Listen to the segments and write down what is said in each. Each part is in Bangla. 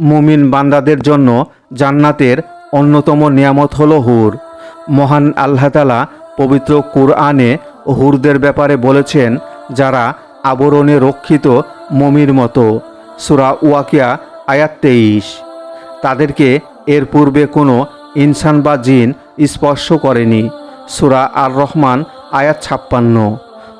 মুমিন বান্দাদের জন্য জান্নাতের অন্যতম নিয়ামত হল হুর। মহান আল্লাহতালা পবিত্র কুরআনে হুরদের ব্যাপারে বলেছেন, যারা আবরণে রক্ষিত মমির মতো। সুরা ওয়াকিয়া, আয়াত তেইশ। তাদেরকে এর পূর্বে কোনো ইনসান বা জিন স্পর্শ করেনি। সুরা আর রহমান আয়াত ছাপ্পান্ন।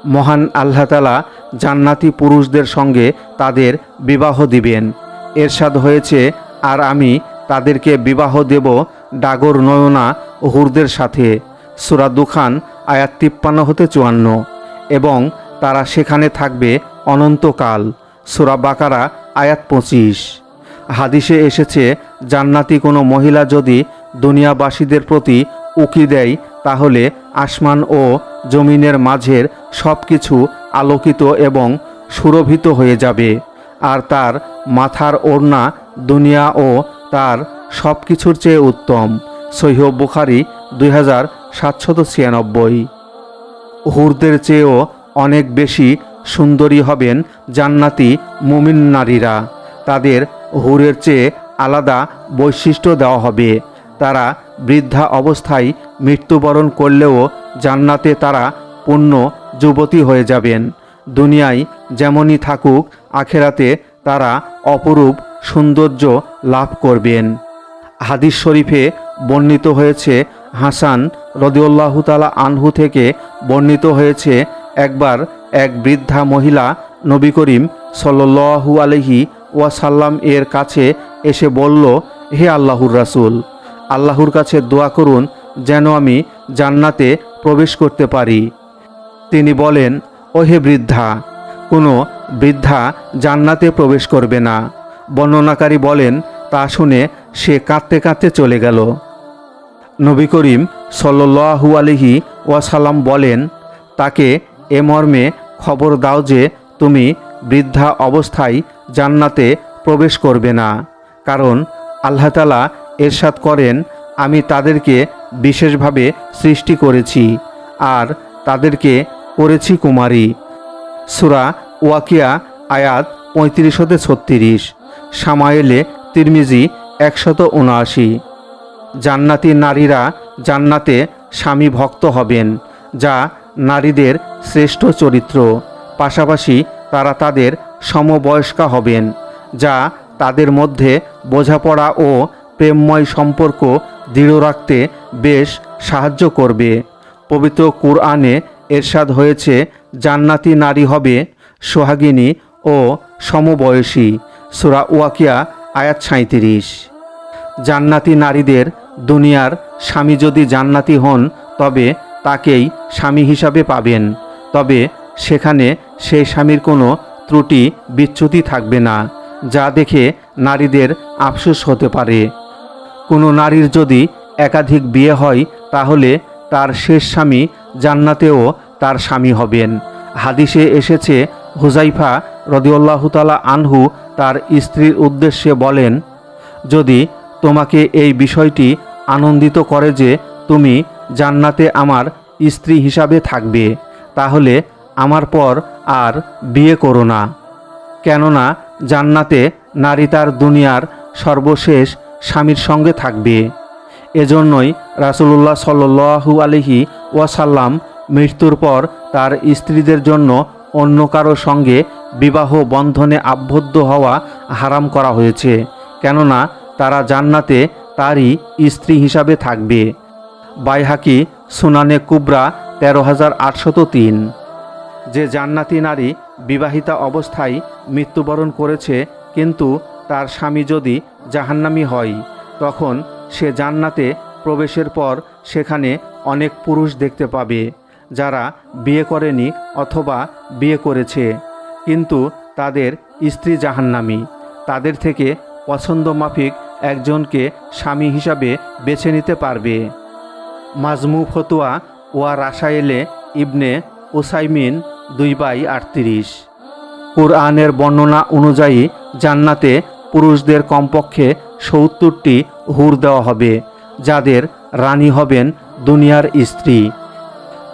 মহান আল্লাহতালা জান্নাতি পুরুষদের সঙ্গে তাদের বিবাহ দিবেন। এরশাদ হয়েছে আর আমি তাদেরকে বিবাহ দেব ডাগর নয়না হুরদের সাথে। সুরা দুখান, আয়াত তিপ্পান্ন হতে চুয়ান্ন। এবং তারা সেখানে থাকবে অনন্তকাল। সুরা বাকারা, আয়াত পঁচিশ। হাদিসে এসেছে, জান্নাতি কোনো মহিলা যদি দুনিয়াবাসীদের প্রতি উকি দেয়, তাহলে আসমান ও জমিনের মাঝের সব কিছু আলোকিত এবং সুরভিত হয়ে যাবে। আর তার মাথার ওড়না দুনিয়া ও তার সব কিছুর চেয়ে উত্তম। সৈহ বুখারি দুই হাজার সাতশত ছিয়ানব্বই। হুরদের চেয়েও অনেক বেশি সুন্দরী হবেন জান্নাতি মুমিন নারীরা। তাদের হুরের চেয়ে আলাদা বৈশিষ্ট্য দেওয়া হবে। তারা বৃদ্ধা অবস্থায় মৃত্যুবরণ করলেও জান্নাতে তারা পূর্ণ যুবতী হয়ে যাবেন। দুনিয়ায় যেমনই থাকুক, আখেরাতে তারা অপরূপ সৌন্দর্য লাভ করবেন। হাদিস শরীফে বর্ণিত হয়েছে, হাসান রদিউল্লাহ তালা আনহু থেকে বর্ণিত হয়েছে, একবার এক বৃদ্ধা মহিলা নবী করিম সল্লু আলহি ওয়াসাল্লাম এর কাছে এসে বলল, হে আল্লাহুর রাসূল, আল্লাহর কাছে দোয়া করুন যেন আমি জান্নাতে প্রবেশ করতে পারি। তিনি বলেন ও হে বৃদ্ধা, কোনো বৃদ্ধা জান্নাতে প্রবেশ করবে না। বর্ণনাকারী বলেন, তা শুনে সে কাঁদতে কাঁদতে চলে গেল। নবী করিম সল্লু আলহি ওয়াসাল্লাম বলেন, তাকে এ মর্মে খবর দাও যে তুমি বৃদ্ধা অবস্থায় জান্নাতে প্রবেশ করবে না। কারণ আল্লাহতালা এরশাদ করেন, আমি তাদেরকে বিশেষভাবে সৃষ্টি করেছি, আর তাদেরকে করেছি কুমারী। সুরা ওয়াকিয়া, আয়াত পঁয়ত্রিশ হতে ছত্রিশ। সামায়েলে তিরমিজি একশত উনআশি। জান্নাতি নারীরা জান্নাতে স্বামী ভক্ত হবেন, যা নারীদের শ্রেষ্ঠ চরিত্র। পাশাপাশি তারা তাদের সমবয়স্কা হবেন, যা তাদের মধ্যে বোঝাপড়া ও প্রেমময় সম্পর্ক দৃঢ় রাখতে বেশ সাহায্য করবে। পবিত্র কুরআনে এরশাদ হয়েছে জান্নাতি নারী হবে সোহাগিনী ও সমবয়সী। সুরা ওয়াকিয়া, আয়াত সাঁত্রিশ জান্নাতি নারীদের দুনিয়ার স্বামী যদি জান্নাতি হন, তবে তাকেই স্বামী হিসাবে পাবেন। তবে সেখানে সেই স্বামীর কোনো ত্রুটি, বিচ্যুতি থাকবে না। যা দেখে নারীদের আফসোস হতে পারে। কোনো নারীর যদি একাধিক বিয়ে হয়, তাহলে তার শেষ স্বামী জান্নাতেও তার স্বামী হবেন। হাদিসে এসেছে হুজাইফা রদিউল্লাহতালা আনহু তার স্ত্রীর উদ্দেশ্যে বলেন, যদি তোমাকে এই বিষয়টি আনন্দিত করে যে তুমি জান্নাতে আমার স্ত্রী হিসাবে থাকবে, তাহলে আমার পর আর বিয়ে করো না। কেননা জান্নাতে নারী তার দুনিয়ার সর্বশেষ স্বামীর সঙ্গে থাকবে। এজন্যই রাসুলুল্লাহ সাল্লু আলহি ওয়াসাল্লাম মৃত্যুর পর তার স্ত্রীদের জন্য অন্য কারও সঙ্গে বিবাহ বন্ধনে আবদ্ধ হওয়া হারাম করা হয়েছে, কেননা তারা জান্নাতে তারই স্ত্রী হিসাবে থাকবে। বাইহাকি সুনানে কুবরা তেরো হাজার আটশত তিন। যে জান্নাতি নারী বিবাহিতা অবস্থায় মৃত্যুবরণ করেছে, কিন্তু তার স্বামী যদি জাহান্নামি হয়, তখন সে জান্নাতে প্রবেশের পর সেখানে অনেক পুরুষ দেখতে পাবে, যারা বিয়ে করেনি অথবা বিয়ে করেছে। কিন্তু তাদের স্ত্রী জাহান্নামি। তাদের থেকে পছন্দ মাফিক একজনকে স্বামী হিসাবে বেছে নিতে পারবে। মাজমু ফতুয়া ওয়া রাসায়েলে ইবনে ওসাইমিন দুই বাই আটত্রিশ। কোরআনের বর্ণনা অনুযায়ী জান্নাতে পুরুষদের কমপক্ষে সত্তরটি হুর দেওয়া হবে, যাদের রানী হবেন দুনিয়ার স্ত্রী।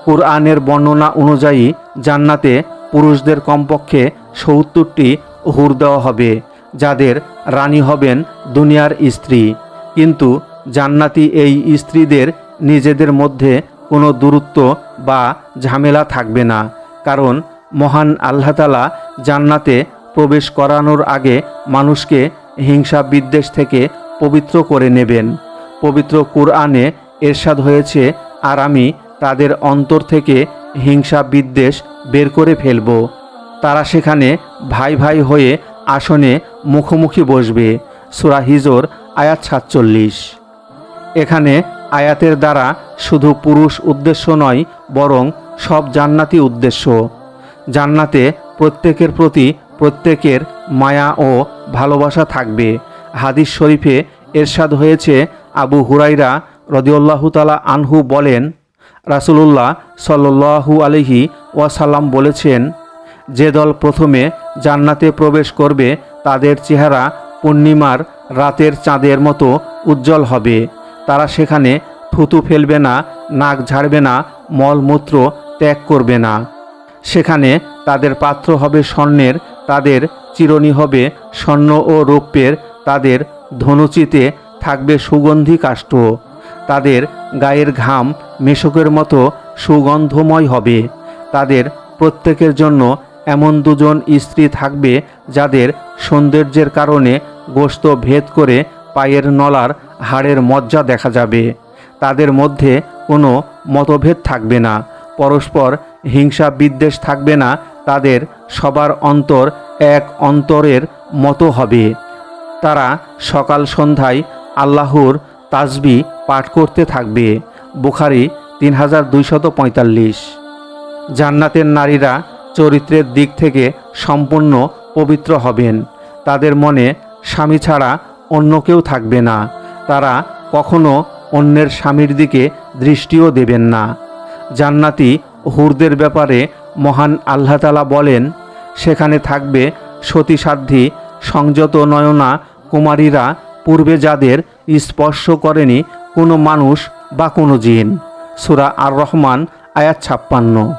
কোরআনের বর্ণনা অনুযায়ী জান্নাতে পুরুষদের কমপক্ষে সত্তরটি হুর দেওয়া হবে, যাদের রানী হবেন দুনিয়ার স্ত্রী। কিন্তু জান্নাতি এই স্ত্রীদের নিজেদের মধ্যে কোনো দূরত্ব বা ঝামেলা থাকবে না, কারণ মহান আল্লাহতালা জান্নাতে প্রবেশ করানোর আগে মানুষকে হিংসা বিদ্বেষ থেকে পবিত্র করে নেবেন। পবিত্র কুরআনে এরশাদ হয়েছে, আর আমি তাদের অন্তর থেকে হিংসা বিদ্বেষ বের করে ফেলব। তারা সেখানে ভাই ভাই হয়ে আসনে মুখোমুখি বসবে। সুরা হিজর, আয়াত সাতচল্লিশ। এখানে আয়াতের দ্বারা শুধু পুরুষ উদ্দেশ্য নয়, বরং সব জান্নাতি উদ্দেশ্য। জান্নাতে প্রত্যেকের প্রতি প্রত্যেকের মায়া ও ভালোবাসা থাকবে। হাদিস শরীফে এরশাদ হয়েছে, আবু হুরাইরা রদিউল্লাহ তালা আনহু বলেন, রাসুলুল্লাহ সাল্লু আলহি ওয়াসাল্লাম বলেছেন, যে দল প্রথমে জান্নাতে প্রবেশ করবে, তাদের চেহারা পূর্ণিমার রাতের চাঁদের মতো উজ্জ্বল হবে। তারা সেখানে থুতু ফেলবে না, নাক ঝাড়বে না মলমূত্র ত্যাগ করবে না। সেখানে তাদের পাত্র হবে স্বর্ণের, তাদের চিরণী হবে স্বর্ণ ও রৌপ্যের, তাদের ধনুচিতে থাকবে সুগন্ধি কাষ্ঠ। তাদের গায়ের ঘাম মেশকের মতো সুগন্ধময় হবে। তাদের প্রত্যেকের জন্য এমন দুজন স্ত্রী থাকবে যাদের সৌন্দর্যের কারণে গোস্ত ভেদ করে পায়ের নলার হাড়ের মজ্জা দেখা যাবে। তাদের মধ্যে কোনো মতভেদ থাকবে না। পরস্পর হিংসা বিদ্বেষ থাকবে না। তাদের সবার অন্তর এক অন্তরের মতো হবে। তারা সকাল সন্ধ্যায় আল্লাহর তাজবি পাঠ করতে থাকবে। বুখারি তিন হাজার দুইশত পঁয়তাল্লিশ। জান্নাতের নারীরা চরিত্রের দিক থেকে সম্পূর্ণ পবিত্র হবেন। তাদের মনে স্বামী ছাড়া অন্য কেউ থাকবে না। তারা কখনো অন্যের স্বামীর দিকে দৃষ্টিও দেবেন না। জান্নাতি হুরদের ব্যাপারে মহান আল্লাহতালা বলেন সেখানে থাকবে সতীসাধ্যী, সংযত নয়না কুমারীরা পূর্বে যাদের স্পর্শ করেনি কোনো মানুষ বা কোনো জিন। সুরা আর রহমান আয়াত ছাপ্পান্ন।